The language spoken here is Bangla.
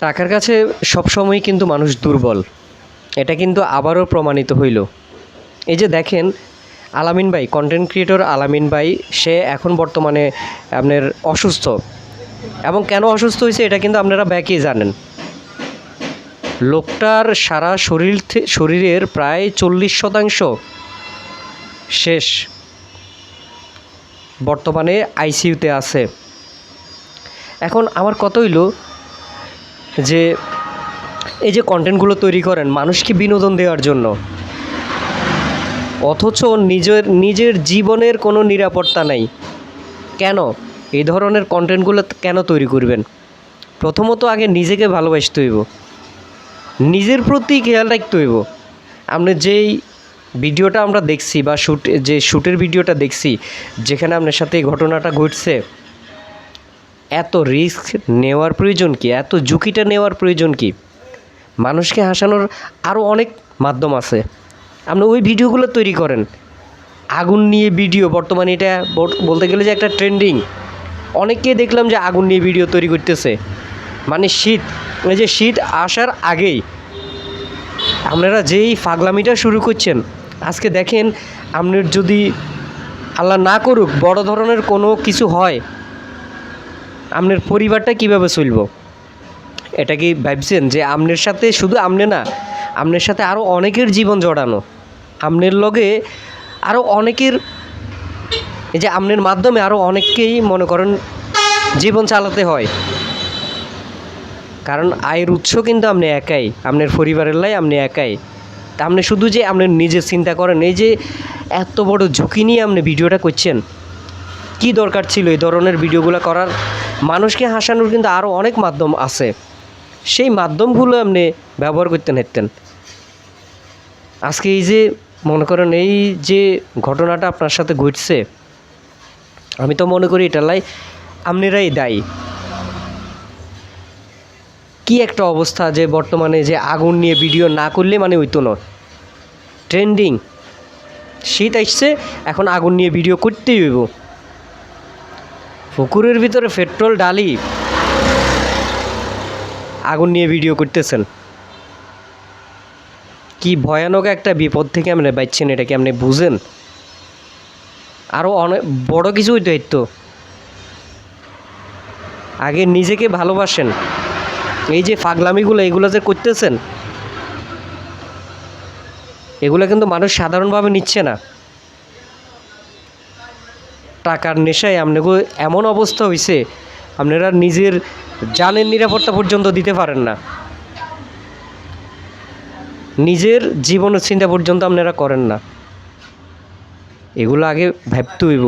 টাকার কাছে সবসময় কিন্তু মানুষ দুর্বল। এটা কিন্তু আবারও প্রমাণিত হইল। এই যে দেখেন, আলামিন ভাই কন্টেন্ট ক্রিয়েটর আলামিন ভাই, সে এখন বর্তমানে আপনার অসুস্থ। এবং কেন অসুস্থ হয়েছে এটা কিন্তু আপনারা ব্যাকই জানেন। লোকটার সারা শরীর শরীরের প্রায় চল্লিশ শতাংশ শেষ। বর্তমানে আইসিইউতে আছে। এখন আমার কত হইল যে এই যে কন্টেন্টগুলো তৈরি করেন, মানুষকে বিনোদন দেওয়ার জন্য। অথচ নিজের নিজের জীবনের কোনো নিরাপত্তা নাই। কেন? এই ধরনের কন্টেন্টগুলো কেন তৈরি করবেন? প্রথমত আগে নিজেকে ভালোবাসতে হইব। নিজের প্রতি খেয়াল রাখতে হইব। আপনি যেই ভিডিওটা আমরা দেখছি বা শ্যুট যে শ্যুটের ভিডিওটা দেখছি, যেখানে আপনার সাথে এই ঘটনাটা ঘটছে এত রিস্ক নেওয়ার প্রয়োজন কি? এত ঝুঁকিটা নেওয়ার প্রয়োজন কি? মানুষকে হাসানোর আরও অনেক মাধ্যম আছে। আপনি ওই ভিডিওগুলো তৈরি করেন। আগুন নিয়ে ভিডিও, বর্তমানে এটা বল- বলতে গেলে যে একটা ট্রেন্ডিং অনেককে দেখলাম যে আগুন নিয়ে ভিডিও তৈরি করতেছে। মানে শীত, এই যে শীত আসার আগেই। আপনারা যেই ফাগলামিটা শুরু করছেন, আজকে দেখেন, আপনার যদি আল্লাহ না করুক, বড় ধরনের কোনো কিছু হয় আপনার পরিবারটা কীভাবে চলব? এটা কি ভাবছেন যে আপনার সাথে শুধু আমনে না আপনার সাথে আরও অনেকের জীবন জড়ানো? আমনের লগে আরও অনেকের, এই যে আপনার মাধ্যমে আরও অনেককেই মনে করেন জীবন চালাতে হয়। কারণ আয়ের উৎস কিন্তু আপনি একাই আপনার পরিবারের লাই আপনি একাই। তা আপনি শুধু যে আপনি নিজে চিন্তা করেন, এই যে এত বড় ঝুঁকি নিয়ে আপনি ভিডিওটা করছেন, কি দরকার ছিল এই ধরনের ভিডিওগুলো করার? মানুষকে হাসানোর কিন্তু আরও অনেক মাধ্যম আছে। সেই মাধ্যমগুলো আপনি ব্যবহার করতে নিতেন আজকে এই যে, মনে করেন এই যে ঘটনাটা আপনার সাথে ঘটছে, আমি তো মনে করি এটালাই আপনারাই দায়ী। কি একটা অবস্থা যে বর্তমানে যে আগুন নিয়ে ভিডিও না করলে মানে হইতো না। ট্রেন্ডিং। শীত আসছে, এখন আগুন নিয়ে ভিডিও করতেই হইব। পুকুরের ভিতরে পেট্রোল ডালি। আগুন নিয়ে ভিডিও করতেছেন। কি ভয়ানক একটা বিপদ থেকে আপনি বাঁচছেন, এটা কি আপনি বুঝেন? আরও অনেক বড় কিছু দায়িত্ব। আগে নিজেকে ভালোবাসেন। এই যে ফাগলামিগুলো, এগুলো যে করতেছেন, এগুলো কিন্তু মানুষ সাধারণভাবে নিচ্ছে না। টাকার নেশায় আপনাকে এমন অবস্থা হয়েছে আপনারা নিজের জানের নিরাপত্তা পর্যন্ত দিতে পারেন না। নিজের জীবনের চিন্তা পর্যন্ত আপনারা করেন না। এগুলো আগে ভাবতে হইব।